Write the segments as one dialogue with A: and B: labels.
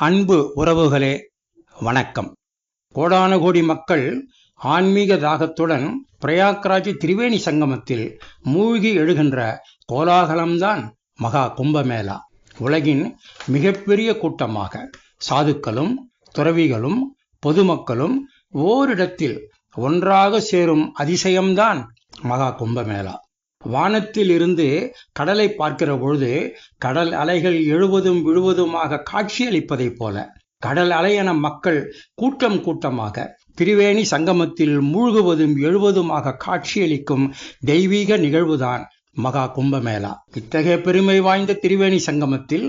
A: அன்பு உறவுகளே வணக்கம். கோடான கோடி மக்கள் ஆன்மீக தாகத்துடன் பிரயாக்ராஜ் திரிவேணி சங்கமத்தில் மூழ்கி எழுகின்ற கோலாகலம்தான் மகா கும்பமேளா. உலகின் மிகப்பெரிய கூட்டமாக சாதுக்களும் துறவிகளும் பொதுமக்களும் ஓரிடத்தில் ஒன்றாக சேரும் அதிசயம்தான் மகா கும்பமேளா. வானத்தில் இருந்து கடலை பார்க்கிற பொழுது கடல் அலைகள் எழுவதும் விழுவதுமாக காட்சியளிப்பதைப் போல கடல் அலையென மக்கள் கூட்டம் கூட்டமாக திரிவேணி சங்கமத்தில் மூழ்குவதும் எழுவதுமாக காட்சியளிக்கும் தெய்வீக நிகழ்வுதான் மகா கும்பமேளா. இத்தகைய பெருமை வாய்ந்த திரிவேணி சங்கமத்தில்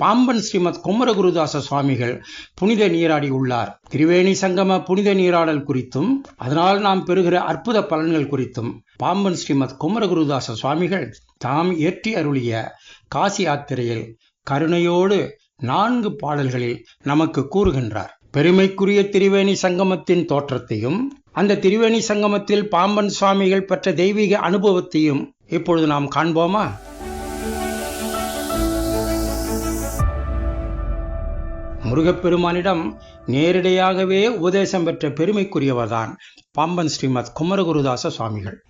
A: பாம்பன் ஸ்ரீமத் குமரகுருதாச சுவாமிகள் புனித நீராடி உள்ளார். திரிவேணி சங்கம புனித நீராடல் குறித்தும் அதனால் நாம் பெறுகிற அற்புத பலன்கள் குறித்தும் பாம்பன் ஸ்ரீமத் குமரகுருதாச சுவாமிகள் தாம் ஏற்றி அருளிய காசி யாத்திரையில் கருணையோடு நான்கு பாடல்களில் நமக்கு கூறுகின்றார். பெருமைக்குரிய திரிவேணி சங்கமத்தின் தோற்றத்தையும் அந்த திரிவேணி சங்கமத்தில் பாம்பன் சுவாமிகள் பெற்ற தெய்வீக அனுபவத்தையும் இப்பொழுது நாம் காண்போமா? முருகப்பெருமானிடம் நேரிடையாகவே உபதேசம் பெற்ற பெருமைக்குரியவர்தான் பாம்பன் ஸ்ரீமத் குமரகுருதாச சுவாமிகள்.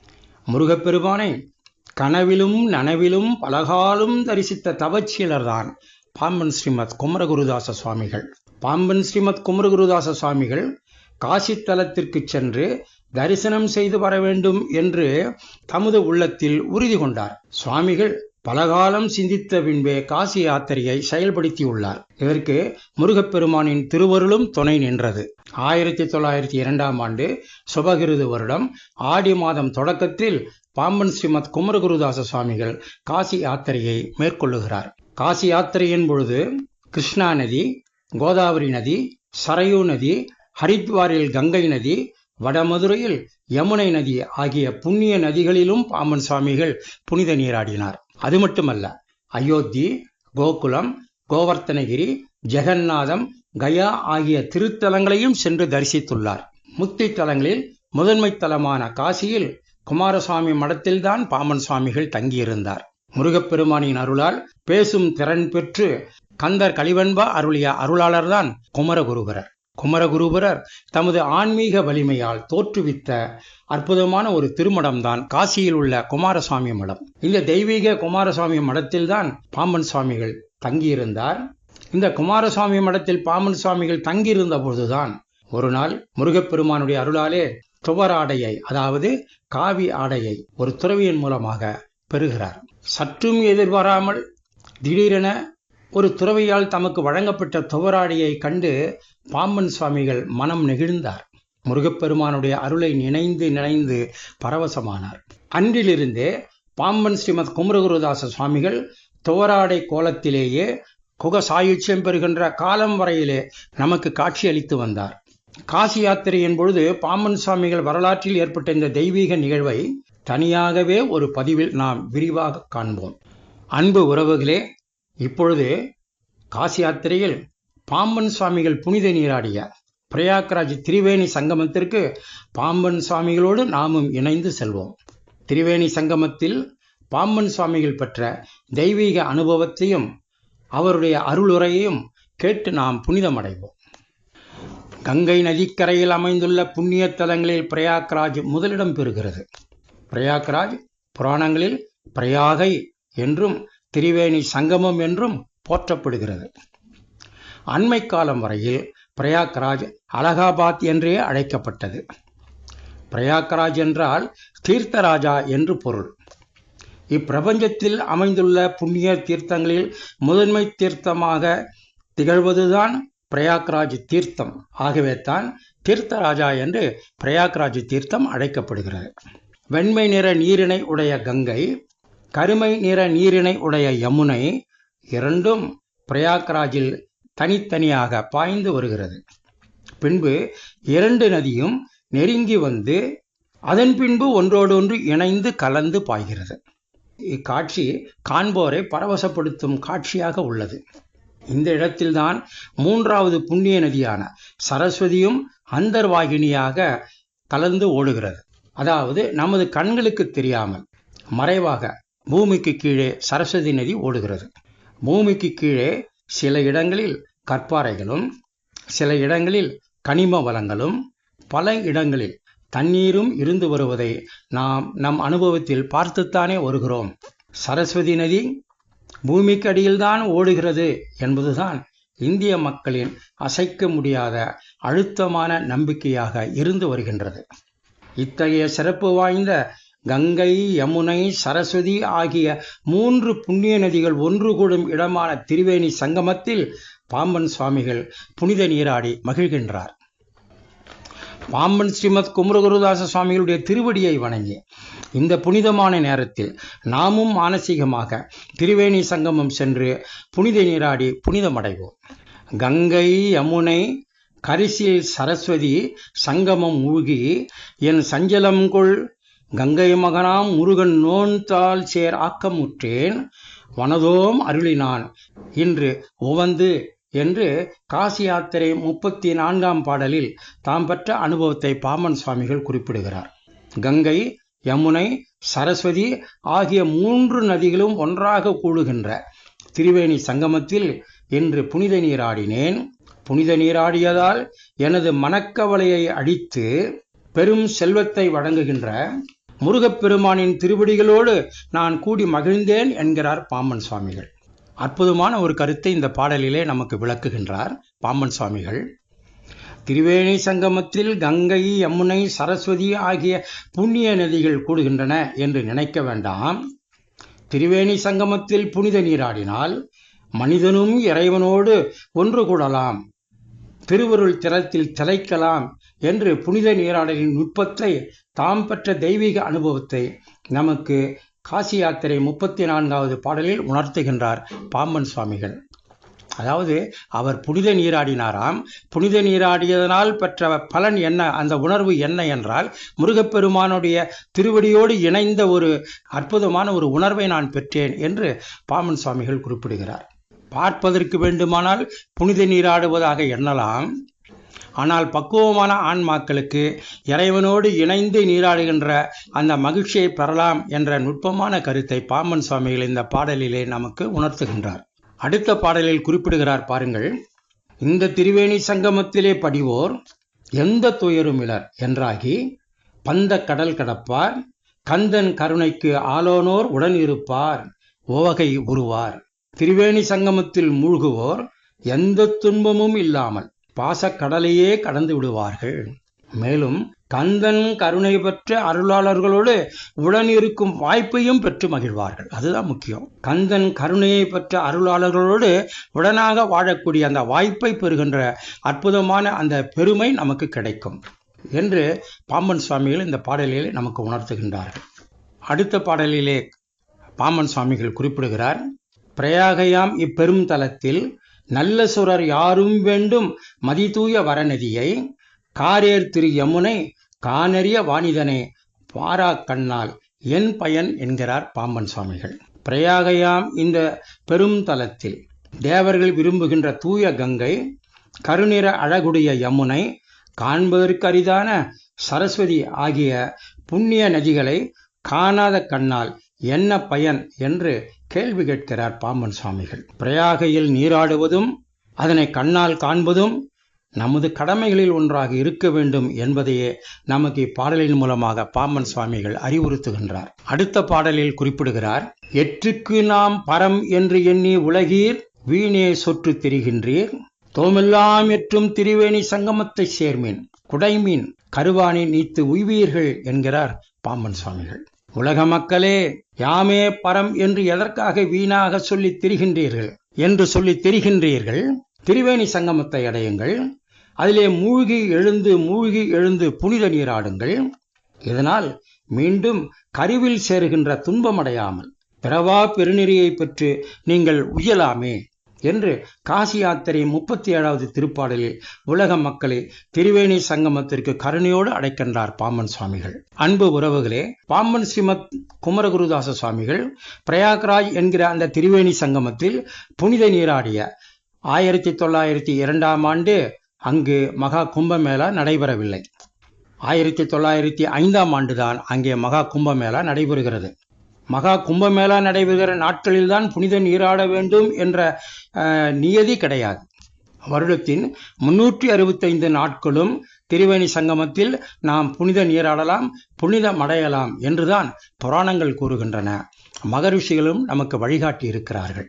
A: முருகப்பெருமானை கனவிலும் நனவிலும் பலகாலும் தரிசித்த தவச்சீலர்தான் பாம்பன் ஸ்ரீமத் குமரகுருதாச சுவாமிகள். பாம்பன் ஸ்ரீமத் குமரகுருதாச சுவாமிகள் காசி தலத்திற்கு சென்று தரிசனம் செய்து வர வேண்டும் என்று தமது உள்ளத்தில் உறுதி கொண்டார். சுவாமிகள் பலகாலம் சிந்தித்த பின்பே காசி யாத்திரையை செயல்படுத்தியுள்ளார். இதற்கு முருகப்பெருமானின் திருவருளும் துணை நின்றது. ஆயிரத்தி தொள்ளாயிரத்தி இரண்டாம் ஆண்டு சுபகிருது வருடம். ஆடி மாதம் தொடக்கத்தில் பாம்பன் ஸ்ரீமத் குமரகுருதாச சுவாமிகள் காசி யாத்திரையை மேற்கொள்ளுகிறார். காசி யாத்திரையின் பொழுது கிருஷ்ணா நதி கோதாவரி நதி சரையூ நதி ஹரித்வாரில் கங்கை நதி வடமதுரையில் யமுனை நதி ஆகிய புண்ணிய நதிகளிலும் பாம்பன் சுவாமிகள் புனித நீராடினார். அது மட்டுமல்ல அயோத்தி கோகுலம் கோவர்த்தனகிரி ஜெகநாதம் கயா ஆகிய திருத்தலங்களையும் சென்று தரிசித்துள்ளார். முக்தி தலங்களில் முதன்மை தலமான காசியில் குமாரசுவாமி மடத்தில்தான் பாமன் சுவாமிகள் தங்கியிருந்தார். முருகப்பெருமானின் அருளால் பேசும் திறன் பெற்று கந்தர் கலிவன்பா அருளிய அருளாளர்தான் குமரகுருபரர். குமரகுருபரர் தமது ஆன்மீக வலிமையால் தோற்றுவித்த அற்புதமான ஒரு திருமடம்தான் காசியில் உள்ள குமாரசுவாமி மடம். இந்த தெய்வீக குமாரசுவாமி மடத்தில்தான் பாம்பன் சுவாமிகள் தங்கியிருந்தார். இந்த குமாரசுவாமி மடத்தில் பாம்பன் சுவாமிகள் தங்கியிருந்த போதுதான் ஒரு நாள் முருகப்பெருமானுடைய அருளாலே துவராடையை அதாவது காவி ஆடையை ஒரு துறவியின் மூலமாக பெறுகிறார். சற்றும் எதிர்பாராமல் திடீரென ஒரு துறவியால் தமக்கு வழங்கப்பட்ட துவராடையை கண்டு பாம்பன் சுவாமிகள் மனம் நெகிழ்ந்தார். முருகப்பெருமானுடைய அருளை நினைந்து நினைந்து பரவசமானார். அன்றிலிருந்தே பாம்பன் ஸ்ரீமத் குமரகுருதாச சுவாமிகள் துவராடை கோலத்திலேயே குக சாயுச்சியம் பெறுகின்ற காலம் வரையிலே நமக்கு காட்சி அளித்து வந்தார். காசி யாத்திரையின் பொழுது பாம்பன் சுவாமிகள் வரலாற்றில் ஏற்பட்ட இந்த தெய்வீக நிகழ்வை தனியாகவே ஒரு பதிவில் நாம் விரிவாக காண்போம். அன்பு உறவுகளே இப்பொழுது காசி யாத்திரையில் பாம்பன் சுவாமிகள் புனித நீராடிய பிரயாக்ராஜ் திரிவேணி சங்கமத்திற்கு பாம்பன் சுவாமிகளோடு நாமும் இணைந்து செல்வோம். திரிவேணி சங்கமத்தில் பாம்பன் சுவாமிகள் பெற்ற தெய்வீக அனுபவத்தையும் அவருடைய அருளுரையையும் கேட்டு நாம் புனிதமடைவோம். கங்கை நதிக்கரையில் அமைந்துள்ள புண்ணிய தலங்களில் பிரயாக்ராஜ் முதலிடம் பெறுகிறது. பிரயாக்ராஜ் புராணங்களில் பிரயாகை என்றும் திரிவேணி சங்கமம் என்றும் போற்றப்படுகிறது. அண்மை காலம் வரையில் பிரயாக்ராஜ் அலகாபாத் என்றே அழைக்கப்பட்டது. பிரயாக்ராஜ் என்றால் தீர்த்தராஜா என்று பொருள். இப்பிரபஞ்சத்தில் அமைந்துள்ள புண்ணிய தீர்த்தங்களில் முதன்மை தீர்த்தமாக திகழ்வதுதான் பிரயாக்ராஜ் தீர்த்தம். ஆகவே தான் தீர்த்தராஜா என்று பிரயாக்ராஜ் தீர்த்தம் அழைக்கப்படுகிறது. வெண்மை நிற நீரினை உடைய கங்கை கருமை நிற நீரினை உடைய யமுனை இரண்டும் பிரயாக்ராஜில் தனித்தனியாக பாய்ந்து வருகிறது. பின்பு இரண்டு நதியும் நெருங்கி வந்து அதன் பின்பு ஒன்றோடொன்று இணைந்து கலந்து பாய்கிறது. இக்காட்சி காண்போரை பரவசப்படுத்தும் காட்சியாக உள்ளது. இந்த இடத்தில்தான் மூன்றாவது புண்ணிய நதியான சரஸ்வதியும் அந்தர்வாகினியாக கலந்து ஓடுகிறது. அதாவது நமது கண்களுக்கு தெரியாமல் மறைவாக பூமிக்கு கீழே சரஸ்வதி நதி ஓடுகிறது. பூமிக்கு கீழே சில இடங்களில் கற்பாறைகளும் சில இடங்களில் கனிம வளங்களும் பல இடங்களில் தண்ணீரும் இருந்து வருவதை நாம் நம் அனுபவத்தில் பார்த்துத்தானே வருகிறோம். சரஸ்வதி நதி பூமிக்கு அடியில்தான் ஓடுகிறது என்பதுதான் இந்திய மக்களின் அசைக்க முடியாத அழுத்தமான நம்பிக்கையாக இருந்து வருகின்றது. இத்தகைய சிறப்பு வாய்ந்த கங்கை யமுனை சரஸ்வதி ஆகிய மூன்று புண்ணிய நதிகள் ஒன்று கூடும் இடமான திரிவேணி சங்கமத்தில் பாம்பன் சுவாமிகள் புனித நீராடி மகிழ்கின்றார். பாம்பன் ஸ்ரீமத் குமரகுருதாச சுவாமிகளுடைய திருவடியை வணங்கி இந்த புனிதமான நேரத்தில் நாமும் மானசீகமாக திரிவேணி சங்கமம் சென்று புனித நீராடி புனிதமடைவோம். கங்கை யமுனை கரிசில் சரஸ்வதி சங்கமம் மூழ்கி என் சஞ்சலம் கொள் கங்கை மகனாம் முருகன் நோன்தால் சேர் ஆக்கமுற்றேன் வனதோம் அருளினான். இன்று உவந்து என்று காசி யாத்திரை முப்பத்தி நான்காம் பாடலில் தாம் பெற்ற அனுபவத்தை பாமன் சுவாமிகள் குறிப்பிடுகிறார். கங்கை யமுனை சரஸ்வதி ஆகிய மூன்று நதிகளும் ஒன்றாக கூடுகின்ற திரிவேணி சங்கமத்தில் இன்று புனித நீராடினேன் புனித நீராடியதால் எனது மனக்கவலையை அடித்து பெரும் செல்வத்தை வழங்குகின்ற முருகப்பெருமானின் திருவடிகளோடு நான் கூடி மகிழ்ந்தேன் என்கிறார் பாம்பன் சுவாமிகள். அற்புதமான ஒரு கருத்தை இந்த பாடலிலே நமக்கு விளக்குகின்றார் பாம்பன் சுவாமிகள். திரிவேணி சங்கமத்தில் கங்கை யமுனை சரஸ்வதி ஆகிய புண்ணிய நதிகள் கூடுகின்றன என்று நினைக்க வேண்டாம். திரிவேணி சங்கமத்தில் புனித நீராடினால் மனிதனும் இறைவனோடு ஒன்று கூடலாம். திருவருள் திறத்தில் திளைக்கலாம் என்று புனித நீராடலின் நுட்பத்தை தாம் பெற்ற தெய்வீக அனுபவத்தை நமக்கு காசி யாத்திரை முப்பத்தி நான்காவது பாடலில் உணர்த்துகின்றார் பாம்பன் சுவாமிகள். அதாவது அவர் புனித நீராடினாராம். புனித நீராடியதனால் பெற்ற பலன் என்ன அந்த உணர்வு என்ன என்றால் முருகப்பெருமானுடைய திருவடியோடு இணைந்த ஒரு அற்புதமான ஒரு உணர்வை நான் பெற்றேன் என்று பாம்பன் சுவாமிகள் குறிப்பிடுகிறார். பார்ப்பதற்கு வேண்டுமானால் புனித நீராடுவதாக எண்ணலாம். ஆனால் பக்குவமான ஆன்மாக்களுக்கு இறைவனோடு இணைந்து நீராடுகின்ற அந்த மகிழ்ச்சியை பெறலாம் என்ற நுட்பமான கருத்தை பாம்பன் சுவாமிகள் இந்த பாடலிலே நமக்கு உணர்த்துகின்றார். அடுத்த பாடலில் குறிப்பிடுகிறார் பாருங்கள். இந்த திரிவேணி சங்கமத்திலே படிவோர் எந்த துயருமிழர் என்றாகி பந்த கடல் கடப்பார் கந்தன் கருணைக்கு ஆலோனோர் உடன் இருப்பார் ஓவகை உருவார். திரிவேணி சங்கமத்தில் மூழ்குவோர் எந்த துன்பமும் இல்லாமல் பாசக்கடலையே கடந்து விடுவார்கள். மேலும் கந்தன் கருணை பெற்ற அருளாளர்களோடு உடன் இருக்கும் வாய்ப்பையும் பெற்று மகிழ்வார்கள். அதுதான் முக்கியம். கந்தன் கருணையை பெற்ற அருளாளர்களோடு உடனாக வாழக்கூடிய அந்த வாய்ப்பை பெறுகின்ற அற்புதமான அந்த பெருமை நமக்கு கிடைக்கும் என்று பாம்பன் சுவாமிகள் இந்த பாடலிலே நமக்கு உணர்த்துகின்றார்கள். அடுத்த பாடலிலே பாம்பன் சுவாமிகள் குறிப்பிடுகிறார் பிரயாகையாம் இப்பெரும் தலத்தில் நல்ல சுரர் யாரும் வேண்டும். மதிதூய வரநதியை காரேர் திரு யமுனை காணறிய வாணிதனை. பாரா கண்ணால் என் பயன் என்கிறார் பாம்பன் சுவாமிகள். பிரயாகையாம் இந்த பெரும் தலத்தில் தேவர்கள் விரும்புகின்ற தூய கங்கை கருநிற அழகுடைய யமுனை காண்பதற்கு அரிதான சரஸ்வதி ஆகிய புண்ணிய நதிகளை காணாத கண்ணால் என்ன பயன் என்று கேள்வி கேட்கிறார் பாம்பன் சுவாமிகள். பிரயாகையில் நீராடுவதும் அதனை கண்ணால் காண்பதும் நமது கடமைகளில் ஒன்றாக இருக்க வேண்டும் என்பதையே நமக்கு இப்பாடலின் மூலமாக பாம்பன் சுவாமிகள் அறிவுறுத்துகின்றார். அடுத்த பாடலில் குறிப்பிடுகிறார் எற்றுக்கு நாம் பரம் என்று எண்ணி உலகீர் வீணே சொற்று திரிகின்றீர். தோமெல்லாம் எற்றும் திரிவேணி சங்கமத்தை சேர்மீன் குடைமீன் கருவானை நீத்து உய்வீர்கள் என்கிறார் பாம்பன் சுவாமிகள். உலக மக்களே யாமே பரம் என்று எதற்காக வீணாக சொல்லித் திரிகின்றீர்கள்? என்று சொல்லித் திரிகின்றீர்கள். திரிவேணி சங்கமத்தை அடையுங்கள். அதிலே மூழ்கி எழுந்து மூழ்கி எழுந்து புனித நீராடுங்கள். இதனால் மீண்டும் கருவில் சேருகின்ற துன்பமடையாமல் பிறவா பெருநெறியை பெற்று நீங்கள் உயலாமே. என்று காசி யாத்திரை முப்பத்தி ஏழாவது திருப்பாடலில் உலக மக்களை திரிவேணி சங்கமத்திற்கு கருணையோடு அடைக்கின்றார் பாம்பன் சுவாமிகள். அன்பு உறவுகளே பாம்பன் ஸ்ரீமத் குமரகுருதாச சுவாமிகள் பிரயாக்ராஜ் என்கிற அந்த திரிவேணி சங்கமத்தில் புனித நீராடிய ஆயிரத்தி தொள்ளாயிரத்தி இரண்டாம் ஆண்டு அங்கு மகா கும்பமேளா நடைபெறவில்லை. ஆயிரத்தி தொள்ளாயிரத்தி ஐந்தாம் ஆண்டுதான் அங்கே மகா கும்பமேளா நடைபெறுகிறது. மகா கும்பமேளா நடைபெறுகிற நாட்களில்தான் புனித நீராட வேண்டும் என்ற நியதி கிடையாது. வருடத்தின் முன்னூற்றி அறுபத்தைந்து நாட்களும் திரிவேணி சங்கமத்தில் நாம் புனித நீராடலாம் புனிதம் அடையலாம் என்றுதான் புராணங்கள் கூறுகின்றன. மகரிஷிகளும் நமக்கு வழிகாட்டி இருக்கிறார்கள்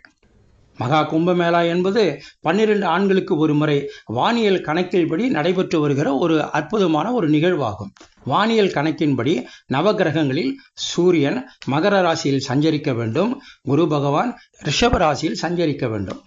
A: மகா கும்பமேளா என்பது பன்னிரண்டு ஆண்களுக்கு ஒரு முறை வானியல் கணக்கின்படி நடைபெற்று வருகிற ஒரு அற்புதமான ஒரு நிகழ்வாகும். வானியல் கணக்கின்படி நவகிரகங்களில் சூரியன் மகர ராசியில் சஞ்சரிக்க வேண்டும். குரு பகவான் ரிஷப ராசியில் சஞ்சரிக்க வேண்டும்.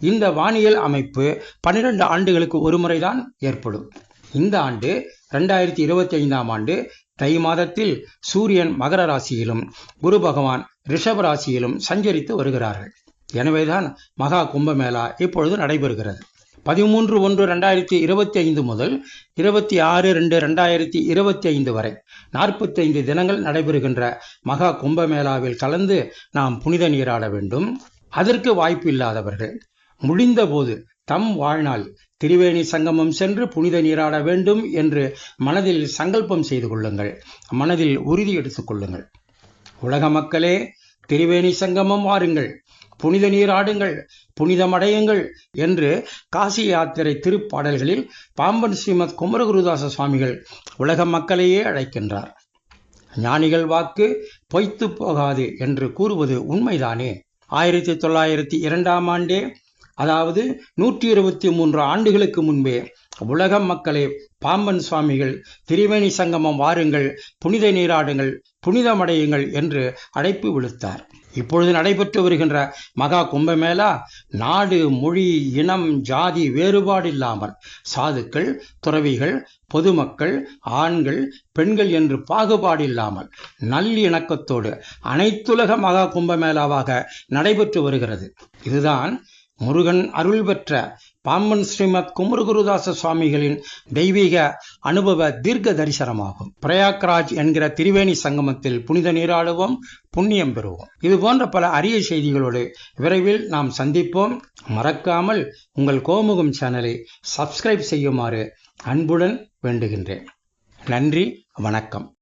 A: இந்த வானியல் அமைப்பு பன்னிரண்டு ஆண்டுகளுக்கு ஒரு முறைதான் ஏற்படும். இந்த ஆண்டு ரெண்டாயிரத்தி இருபத்தி ஐந்தாம் ஆண்டு தை மாதத்தில் சூரியன் மகர ராசியிலும் குரு பகவான் ரிஷப ராசியிலும் சஞ்சரித்து வருகிறார்கள். எனவேதான் மகா கும்பமேளா இப்பொழுது நடைபெறுகிறது. பதிமூன்று ஒன்று ரெண்டாயிரத்தி இருபத்தி ஐந்து முதல் இருபத்தி ஆறு ரெண்டு ரெண்டாயிரத்தி இருபத்தி ஐந்து வரை நாற்பத்தி ஐந்து தினங்கள் நடைபெறுகின்ற மகா கும்பமேளாவில் கலந்து நாம் புனித நீராட வேண்டும். அதற்கு வாய்ப்பு இல்லாதவர்கள் முடிந்தபோது தம் வாழ்நாள் திரிவேணி சங்கமம் சென்று புனித நீராட வேண்டும் என்று மனதில் சங்கல்பம் செய்து கொள்ளுங்கள். மனதில் உறுதி எடுத்துக் கொள்ளுங்கள். உலக மக்களே திரிவேணி சங்கமம் வாருங்கள். புனித நீராடுங்கள் புனிதமடையுங்கள் என்று காசி யாத்திரை திருப்பாடல்களில் பாம்பன் ஸ்ரீமத் குமரகுருதாச சுவாமிகள் உலக மக்களையே அழைக்கின்றார். ஞானிகள் வாக்கு பொய்த்து போகாது என்று கூறுவது உண்மைதானே? ஆயிரத்தி தொள்ளாயிரத்தி இரண்டாம் ஆண்டே அதாவது நூற்றி இருபத்தி மூன்று ஆண்டுகளுக்கு முன்பே உலக மக்களே பாம்பன் சுவாமிகள் திரிவேணி சங்கமம் வாருங்கள் புனித நீராடுங்கள் புனிதமடையுங்கள் என்று அழைப்பு விடுத்தார். இப்பொழுது நடைபெற்று வருகின்ற மகா கும்பமேளா நாடு மொழி இனம் ஜாதி வேறுபாடு இல்லாமல் சாதுக்கள் துறவிகள் பொதுமக்கள் ஆண்கள் பெண்கள் என்று பாகுபாடு இல்லாமல் நல்லிணக்கத்தோடு அனைத்துலக மகா கும்பமேளாவாக நடைபெற்று வருகிறது. இதுதான் முருகன் அருள் பெற்ற பாம்பன் ஸ்ரீமத் குமரகுருதாச சுவாமிகளின் தெய்வீக அனுபவ தீர்க்க தரிசனமாகும். பிரயாக்ராஜ் என்கிற திரிவேணி சங்கமத்தில் புனித நீராடுவோம் புண்ணியம் பெறுவோம். இது போன்ற பல அரிய செய்திகளோடு விரைவில் நாம் சந்திப்போம். மறக்காமல் உங்கள் கோமுகம் சேனலை சப்ஸ்கிரைப் செய்யுமாறு அன்புடன் வேண்டுகின்றேன். நன்றி வணக்கம்.